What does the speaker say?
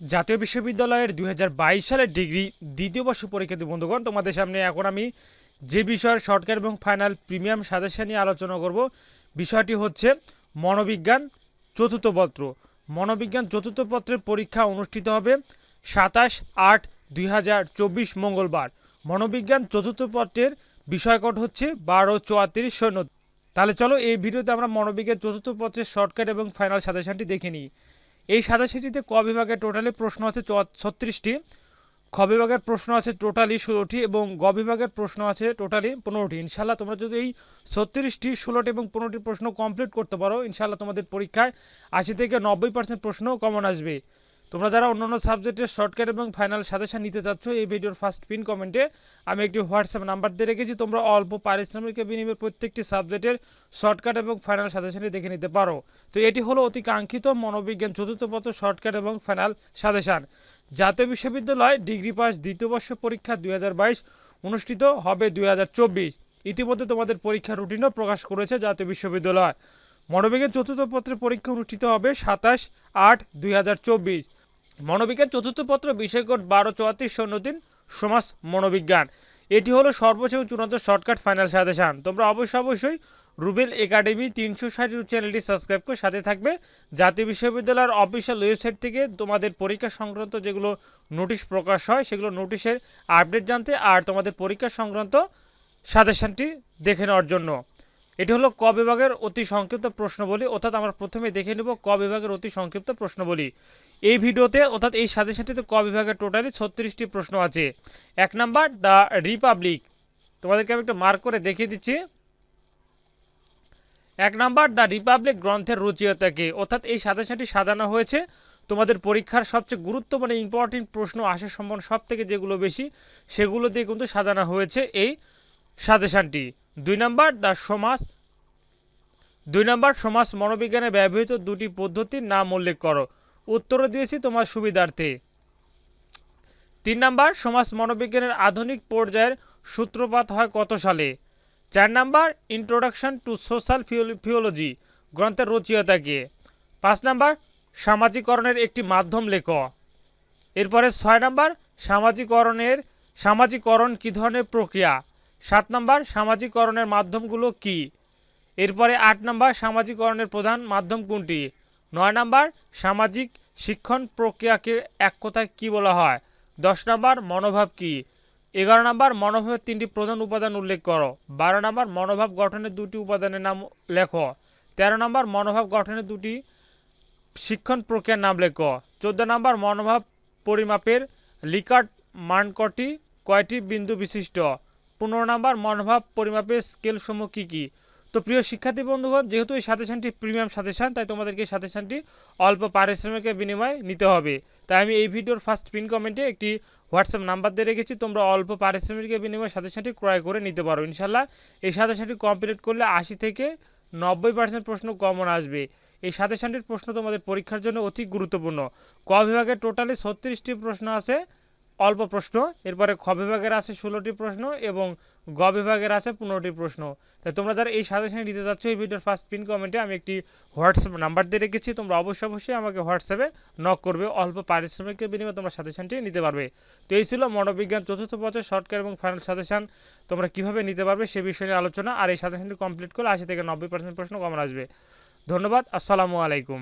জাতীয় বিশ্ববিদ্যালয়ের দুই হাজার বাইশ সালের ডিগ্রি দ্বিতীয় বর্ষ পরীক্ষার্থী বন্ধুগণ, তোমাদের সামনে এখন আমি যে বিষয়ের শর্টকাট এবং ফাইনাল প্রিমিয়াম সাজেশন নিয়ে আলোচনা করব, বিষয়টি হচ্ছে মনোবিজ্ঞান চতুর্থ পত্র। মনোবিজ্ঞান চতুর্থ পত্রের পরীক্ষা অনুষ্ঠিত হবে সাতাশ আট দুই মঙ্গলবার। মনোবিজ্ঞান চতুর্থ পত্রের বিষয়কট হচ্ছে বারো চুয়াত্রিশ সৈন্য। তাহলে চলো এই ভিডিওতে আমরা মনোবিজ্ঞান চতুর্থ পত্রের শর্টকাট এবং ফাইনাল সাজেশনটি দেখে নিই। এই সাতাশিটিতে ক বিভাগের টোটালি প্রশ্ন আছে ছত্রিশটি। খ বিভাগের প্রশ্ন আছে টোটালি ষোলোটি এবং গ বিভাগের প্রশ্ন আছে টোটালি পনেরোটি। ইনশাল্লাহ তোমরা যদি এই ছত্রিশটি, ষোলোটি এবং পনেরোটি প্রশ্ন কমপ্লিট করতে পারো ইনশাল্লাহ তোমাদের পরীক্ষায় আশি থেকে নব্বই পার্সেন্ট প্রশ্ন কমন আসবে। তোমরা যারা অন্যান্য সাবজেক্টের শর্টকাট এবং ফাইনাল সাজেশন নিতে চাচ্ছ, এই ভিডিওর ফার্স্ট পিন কমেন্টে আমি একটি হোয়াটসঅ্যাপ নাম্বার দিয়ে রেখেছি। তোমরা অল্প পারিশ্রমিকের বিনিময়ে প্রত্যেকটি সাবজেক্টের শর্টকাট এবং ফাইনাল সাজেশনটি দেখে নিতে পারো। তো এটি হলো অতি কাঙ্ক্ষিত মনোবিজ্ঞান চতুর্থ পত্র শর্টকাট এবং ফাইনাল সাজেশন জাতীয় বিশ্ববিদ্যালয় ডিগ্রি পাস দ্বিতীয় বর্ষ পরীক্ষা দুই হাজার বাইশ অনুষ্ঠিত হবে দুই হাজার চব্বিশ। ইতিমধ্যে তোমাদের পরীক্ষার রুটিনও প্রকাশ করেছে জাতীয় বিশ্ববিদ্যালয়। মনোবিজ্ঞান চতুর্থ পত্রের পরীক্ষা অনুষ্ঠিত হবে সাতাশ আট দুই মনোবিজ্ঞান চতুর্থ পত্র বিষয়কোড বারো চুয়াত্রিশ শূন্য তিন, সমাজ মনোবিজ্ঞান। এটি হলো এবং চূড়ান্ত শর্টকাট ফাইনাল সাজেশন। তোমরা অবশ্যই অবশ্যই রুবেল একাডেমি তিনশো ষাট চ্যানেলটি সাবস্ক্রাইব করে সাথে থাকবে। জাতীয় বিশ্ববিদ্যালয়ের অফিসিয়াল ওয়েবসাইট থেকে তোমাদের পরীক্ষা সংক্রান্ত যেগুলো নোটিশ প্রকাশ হয়, সেগুলো নোটিশের আপডেট জানতে আর তোমাদের পরীক্ষা সংক্রান্ত সাজেশনটি দেখে নেওয়ার জন্য। এটি হলো ক বিভাগের অতি সংক্ষিপ্ত প্রশ্নবলী। অর্থাৎ আমরা প্রথমে দেখে নেব ক বিভাগের অতি সংক্ষিপ্ত প্রশ্নবলী। এই ভিডিওতে, অর্থাৎ এই সাজেশনটিতে ক বিভাগের টোটালি ছত্রিশটি প্রশ্ন আছে। এক নাম্বার, দ্য রিপাবলিক। তোমাদেরকে আমি একটু মার্ক করে দেখিয়ে দিচ্ছি। এক নাম্বার, দ্য রিপাবলিক গ্রন্থের রুচিয়তাকে। অর্থাৎ এই সাজেশনটি সাজানো হয়েছে। তোমাদের পরীক্ষার সবচেয়ে গুরুত্বপূর্ণ ইম্পর্টেন্ট প্রশ্ন আসার সম্ভাবনা সব থেকে যেগুলো বেশি, সেগুলো দিয়ে কিন্তু সাজানো হয়েছে এই সাজেশনটি। দুই নম্বর, দ্য সমাজ। দুই নম্বর, সমাজ মনোবিজ্ঞানে ব্যবহৃত দুটি পদ্ধতির নাম উল্লেখ করো। উত্তরও দিয়েছি তোমার সুবিধার্থে। তিন নম্বর, সমাজ মনোবিজ্ঞানের আধুনিক পর্যায়ের সূত্রপাত হয় কত সালে? চার number introduction to social psychology গ্রন্থের রচয়িতাকে। পাঁচ নম্বর, সামাজিকরণের একটি মাধ্যম লেখ। এরপরে ছয় নম্বর, সামাজিকরণের সামাজিকরণ কী ধরনের প্রক্রিয়া? সাত নাম্বার সামাজিকরণের মাধ্যমগুলো কি? এরপরে আট নম্বর সামাজিকরণের প্রধান মাধ্যম কোনটি? নয় নাম্বার, সামাজিক শিক্ষণ প্রক্রিয়াকে এক কথায় কী বলা হয়? দশ নাম্বার, মনোভাব কি? এগারো নাম্বার, মনোভাবের তিনটি প্রধান উপাদান উল্লেখ করো। বারো নাম্বার, মনোভাব গঠনের দুটি উপাদানের নাম লেখো। তেরো নাম্বার, মনোভাব গঠনের দুটি শিক্ষণ প্রক্রিয়ার নাম লেখো। চোদ্দ নম্বর, মনোভাব পরিমাপের লিকার্ট মানকটি কয়টি বিন্দু বিশিষ্ট? পনেরো নাম্বার, মনোভাব, পরিমাপের স্কেলসমূহ কী কী? তো প্রিয় শিক্ষার্থী বন্ধুগণ, যেহেতু এই সাজেশনটি প্রিমিয়াম সাজেশন, তাই তোমাদেরকে এই সাজেশনটি অল্প পারিশ্রমিকের বিনিময়ে নিতে হবে। তাই আমি এই ভিডিওর ফার্স্ট পিন কমেন্টে একটি হোয়াটসঅ্যাপ নাম্বার দিয়ে রেখেছি, তোমরা অল্প পারিশ্রমিকের বিনিময়ে সাজেশনটি ক্রয় করে নিতে পারো। ইনশাল্লাহ এই সাজেশনটি কমপ্লিট করলে আশি থেকে নব্বই পার্সেন্ট প্রশ্ন কমন আসবে। এই সাজেশনটির প্রশ্ন তোমাদের পরীক্ষার জন্য অতি গুরুত্বপূর্ণ। ক বিভাগে টোটালি ছত্রিশটি প্রশ্ন আছে অল্প প্রশ্ন, এরপরে খ বিভাগের আছে ষোলোটি প্রশ্ন এবং গ বিভাগের আছে পনেরোটি প্রশ্ন। তাই তোমরা যারা এই সাজেশন দিতে চাচ্ছ এই ভিডিওর ফার্স্ট পিন কমেন্টে আমি একটি হোয়াটসঅ্যাপ নাম্বার দিয়ে রেখেছি, তোমরা অবশ্যই অবশ্যই আমাকে হোয়াটসঅ্যাপে নক করবে, অল্প পারিশ্রমিকের বিনিময়ে তোমরা সাজেশনটি নিতে পারবে। তো এই ছিল মনোবিজ্ঞান চতুর্থ পথের শর্টকাট এবং ফাইনাল সাজেশন তোমরা কীভাবে নিতে পারবে সে বিষয়ে নিয়ে আলোচনা, আর এই সাজেশনটি কমপ্লিট করলে আশি থেকে নব্বই পার্সেন্ট প্রশ্ন কমন আসবে। ধন্যবাদ, আসসালামু আলাইকুম।